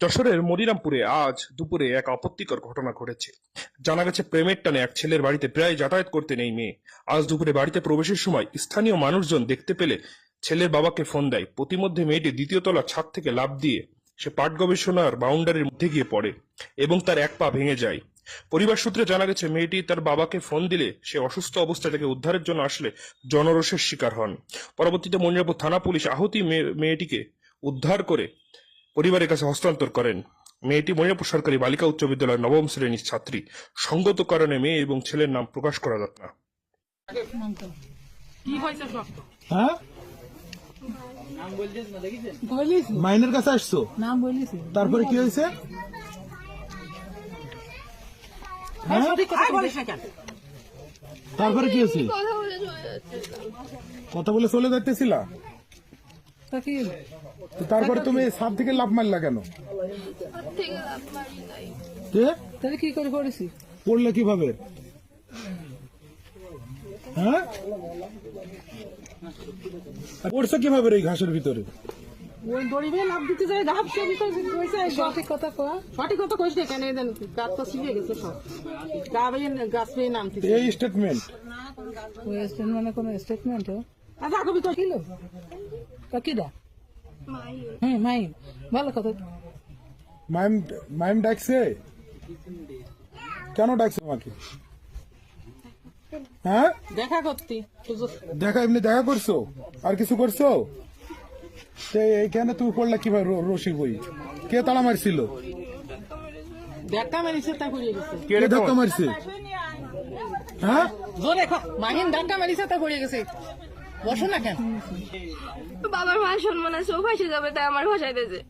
যশোরের মনিরামপুরে আজ দুপুরে এক আপত্তিকর ঘটনা ঘটেছে। জানা গেছে, প্রেমের টানে এক ছেলের বাড়িতে প্রায় যাতায়াত করতে নেই মেয়ে। আজ দুপুরে বাড়িতে প্রবেশের সময় স্থানীয় মানুষজন দেখতে পেলে ছেলের বাবাকে ফোন দেয়। প্রতিমধ্যে মেয়েটি দ্বিতীয় তলা ছাদ থেকে লাফ দিয়ে সে পাট গবেষণার বাউন্ডারির মধ্যে গিয়ে পড়ে এবং তার এক পা ভেঙে যায়। পরিবার সূত্রে জানা গেছে, মেয়েটি তার বাবাকে ফোন দিলে সে অসুস্থ অবস্থায় তাকে উদ্ধারের জন্য আসলে জনরোষের শিকার হন। পরবর্তীতে মনিরামপুর থানা পুলিশ আহতি মেয়ে- মেয়েটিকে উদ্ধার করে পরিবারের কাছে হস্তান্তর করেন। মেয়েটি মনিরামপুর সরকারি বালিকা উচ্চ বিদ্যালয়ের নবম শ্রেণির ছাত্রী। সঙ্গত কারণে মেয়ে এবং ছেলের নাম প্রকাশ করা যাবে না। কি হয়েছে সব? হ্যাঁ? মাইনের কাছে আসছো? তারপরে কি হয়েছে? হ্যাঁ? তারপরে কি হয়েছে? কথা বলে চলে যাইতেছিলা? তারপরে তুমি সাপ থেকে লাভ মারলা কেন? তাহলে কি করে করেছি? পড়লে কীভাবে? হ্যাঁ? আর পড়ছো কীভাবে রে এই ঘাসের ভিতরে? ওই দড়িবে লাভ দিতে যায় লাভ সে ভিতরে কইছে সঠিক কথা কয়া। সঠিক কথা না কেন দেন গাছ তো ছিঁড়ে গেছে সব। গাছ নামতে এই স্টেটমেন্ট ওই স্টেটমেন্ট মানে কোনো স্টেটমেন্ট আচ্ছা কবি তো কিলো হ্যাঁ মাই ভালো কথা। মাইম মাইম ডাকছে? কেন ডাকছে আমাকে হ্যাঁ? দেখা করতি দেখা এমনি দেখা করছ? আর কিছু করছ? এইখানে তুমি পড়লা কীভাবে রশি বই? কে তাড়া মারছিল? দেখা মেরেছে তা করিয়ে গেছে। কে ধাক্কা মারছে? হ্যাঁ? জোরে মাহিন ধাক্কা মারিছে তা করিয়ে গেছে। বসো না কেন? বাবার মায়ের সম্মান আছে ও ফাঁসে যাবে তাই আমার ভাষায় দিয়েছে।